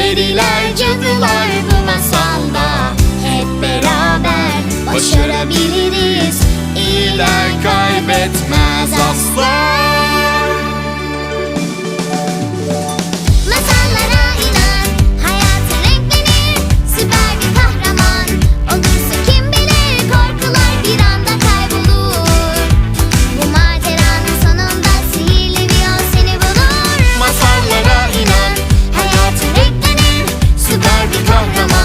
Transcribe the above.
Periler cadılar bu masalda. Hep beraber başarabiliriz. İyiler kaybetmez Come, come on.